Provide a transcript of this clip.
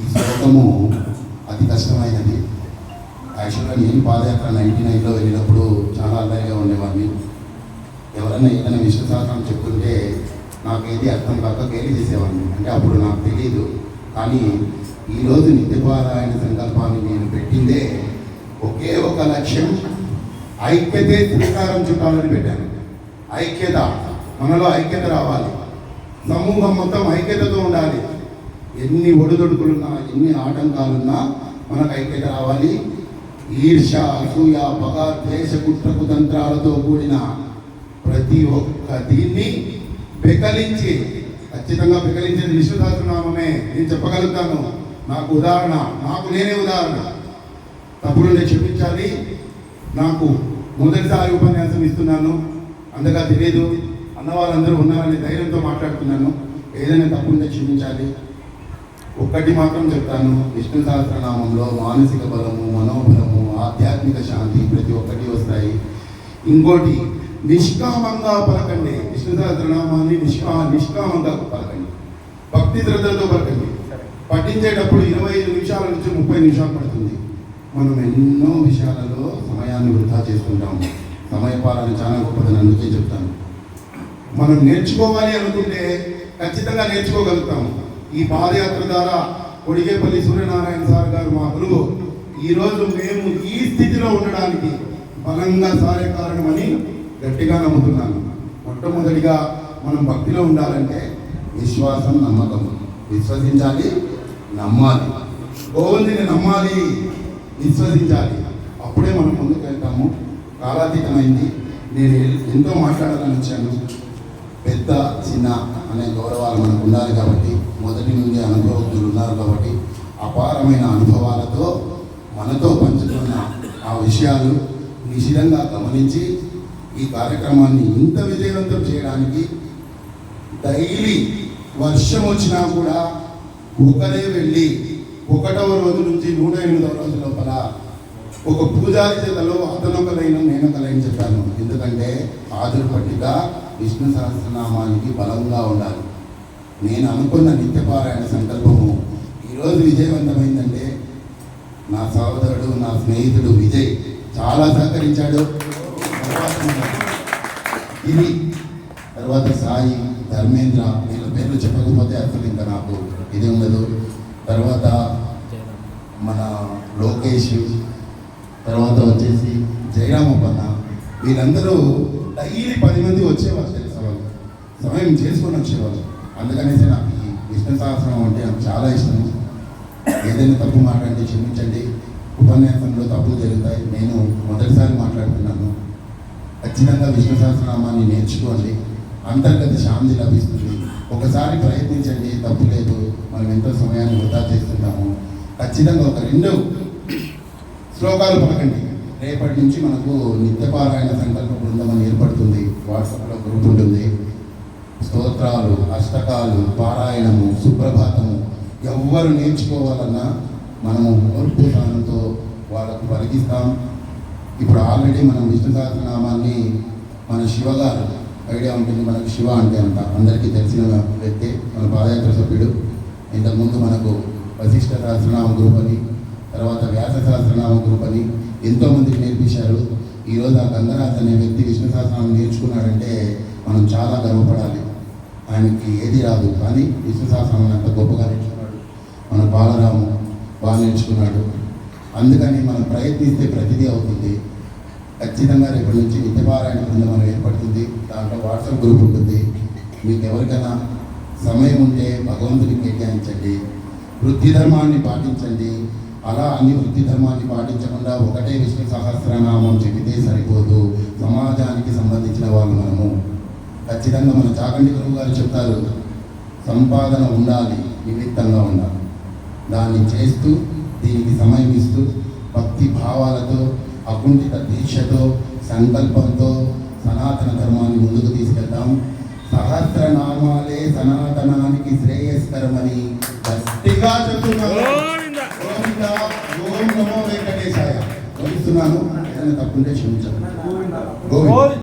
ఈ శ్లోకము అతి కష్టమైనది. యాక్చువల్గా నేను పాదయాత్ర నైన్టీ నైన్లో వెళ్ళినప్పుడు చాలా అల్లరిగా ఉండేవాడిని. ఎవరైనా ఏదైనా విశ్వశాస్త్రం చెప్తుంటే నాకు ఏది అర్థం కాక గేలి చేసేవాడిని అంటే అప్పుడు నాకు తెలియదు కానీ ఈరోజు నిత్యపారాయణ సంకల్పాన్ని నేను పెట్టిందే ఒకే ఒక లక్ష్యం ఐక్యతే శ్రీకారం చుట్టాలని పెట్టాను. ఐక్యత మనలో ఐక్యత రావాలి. సమూహం మొత్తం ఐక్యతతో ఉండాలి. ఎన్ని ఒడిదొడుకులున్నా ఎన్ని ఆటంకాలున్నా మనకు ఐక్యత రావాలి. ఈర్ష అసూయ పగ ద్వేష కుట్ర తంత్రాలతో కూడిన ప్రతి ఒక్క దీన్ని పెకలించి ఖచ్చితంగా పెకలించేది విశ్వదాసనామమే. నేను చెప్పగలుగుతాను. నాకు ఉదాహరణ నాకు నేనే ఉదాహరణ. తప్పులుంటే క్షమించాలి. నాకు మొదటిసారి ఉపన్యాసం ఇస్తున్నాను. అందుగా తెలియదు అన్న వాళ్ళందరూ ఉన్నారని ధైర్యంతో మాట్లాడుతున్నాను. ఏదైనా తప్పుంటే క్షమించాలి. ఒక్కటి మాత్రం చెప్తాను. విష్ణు సహస్రనామంలో మానసిక బలము మనోబలము ఆధ్యాత్మిక శాంతి ప్రతి ఒక్కటి వస్తాయి. ఇంకోటి నిష్కామంగా పలకండి. విష్ణు సహస్రనామాన్ని నిష్కా నిష్కామంగా పలకండి. భక్తి శ్రద్ధలతో పలకండి. పఠించేటప్పుడు ఇరవై ఐదు నిమిషాల నుంచి ముప్పై నిమిషాలు పడుతుంది. మనం ఎన్నో విషయాలలో సమయాన్ని వృధా చేసుకుంటాము. సమయపాలన చాలా గొప్పదని అందుకే చెప్తాను. మనం నేర్చుకోవాలి అనుకుంటే ఖచ్చితంగా నేర్చుకోగలుగుతాము ఈ పాదయాత్ర ద్వారా కొడిగేపల్లి సూర్యనారాయణ సార్ గారు మా గురువు. ఈరోజు మేము ఈ స్థితిలో ఉండడానికి బలంగా సారే కారణమని గట్టిగా నమ్ముతున్నాను. మొట్టమొదటిగా మనం భక్తిలో ఉండాలంటే విశ్వాసం నమ్మకం. విశ్వసించాలి నమ్మాలి. గోవిందుని నమ్మాలి విశ్వసించాలి. అప్పుడే మనం ముందుకు వెళ్తాము. కాలాతీతమైంది. నేను ఎంతో మాట్లాడాలని వచ్చాను. పెద్ద చిన్న అనే గౌరవాలు మనకు ఉండాలి కాబట్టి మొదటి నుండి అనుభవజ్ఞులు ఉన్నారు కాబట్టి అపారమైన అనుభవాలతో మనతో పంచుకున్న ఆ విషయాలు నిశితంగా గమనించి ఈ కార్యక్రమాన్ని ఇంత విజయవంతం చేయడానికి డైలీ వర్షం వచ్చినా కూడా ఒకరే వెళ్ళి ఒకటవ రోజు నుంచి నూట ఎనిమిదవ రోజు లోపల ఒక పూజారి చేతలో అతనొక లైన్ నేను లైన్ చెప్పాను. ఎందుకంటే ఆదురు పట్టిక విష్ణు సహస్రనామానికి బలంగా ఉండాలి. నేను అనుకున్న నిత్యపారాయణ సంకల్పము. ఈరోజు విజయవంతమైందంటే నా సహోదరుడు నా స్నేహితుడు విజయ్ చాలా సహకరించాడు. తర్వాత ఇది తర్వాత సాయి ధర్మేంద్ర వీళ్ళ పేర్లు చెప్పకపోతే అసలు ఇంకా నాకు ఇది ఉండదు. తర్వాత మన లోకేష్ తర్వాత వచ్చేసి జయరామప్పన్న. వీళ్ళందరూ డైలీ పది మంది వచ్చేవాళ్ళు తెలుసా వాళ్ళు? సమయం చేసుకొని వచ్చేవాళ్ళు అందుకనేసి నాకు ఈ విష్ణు సహస్రం అంటే నాకు చాలా ఇష్టం. ఏదైనా తప్పు మాట్లాడితే క్షమించండి. ఉపన్యాసంలో తప్పులు జరుగుతాయి. నేను మొదటిసారి మాట్లాడుతున్నాను. ఖచ్చితంగా విష్ణు సహస్రనామాన్ని నేర్చుకోండి. అంతర్గత శాంతి లభిస్తుంది. ఒకసారి ప్రయత్నించండి తప్పు లేదు. మనం ఎంతో సమయాన్ని వృధా చేస్తుంటాము ఖచ్చితంగా ఒక రెండు శ్లోకాలు పలకండి. రేపటి నుంచి మనకు నిత్యపారాయణ సంకల్ప బృందం అని ఏర్పడుతుంది. వాట్సాప్లో గ్రూప్ ఉంటుంది. స్తోత్రాలు అష్టకాలు పారాయణము సుప్రభాతము ఎవ్వరు నేర్చుకోవాలన్నా మనము ఓర్పుతానంతో వాళ్ళకు పరిగిస్తాం. ఇప్పుడు ఆల్రెడీ మనం విష్ణు సహస్రనామాన్ని మన శివ గారు ఐడియా ఉంటుంది మనకు శివ అంటే అంత అందరికీ తెలిసిన వ్యక్తి మన పాదయాత్ర సభ్యుడు. ఇంతకుముందు మనకు వశిష్ఠ సహస్రనామ గ్రూప్ అని తర్వాత వ్యాస సహస్రనామ గ్రూప్ అని ఎంతోమందికి నేర్పించారు. ఈరోజు ఆ గంగరాజ్ అనే వ్యక్తి విష్ణు సహస్రనామం నేర్చుకున్నాడంటే మనం చాలా గర్వపడాలి. ఆయనకి ఏది రాదు కానీ విష్ణు సహస్రనామం అంత గొప్పగా నేర్చుకున్నాడు. మన బాలరాము బాగా నేర్చుకున్నాడు. అందుకని మనం ప్రయత్నిస్తే ప్రతిదీ అవుతుంది. ఖచ్చితంగా రేపటి నుంచి నిత్యపారాయణ బృందం మనం ఏర్పడుతుంది. దాంట్లో వాట్సాప్ గ్రూప్ ఉంటుంది. మీకు ఎవరికైనా సమయం ఉంటే భగవంతుని కేటాయించండి. వృత్తి ధర్మాన్ని పాటించండి. అలా అన్ని వృత్తి ధర్మాన్ని పాటించకుండా ఒకటే విష్ణు సహస్రనామం చెబితే సరిపోదు. సమాజానికి సంబంధించిన వాళ్ళు మనము. ఖచ్చితంగా మన చాకండి గురువు గారు చెప్తారు సంపాదన ఉండాలి నిమిత్తంగా ఉండాలి. దాన్ని చేస్తూ దీనికి సమయం ఇస్తూ భక్తి భావాలతో అకుంఠిత దీక్షతో సంకల్పంతో సనాతన ధర్మాన్ని ముందుకు తీసుకెళ్తాం సహస్రనామాలే సనాతనానికి శ్రేయస్కరమని గట్టిగా 나쁜데 재밌잖아. 음.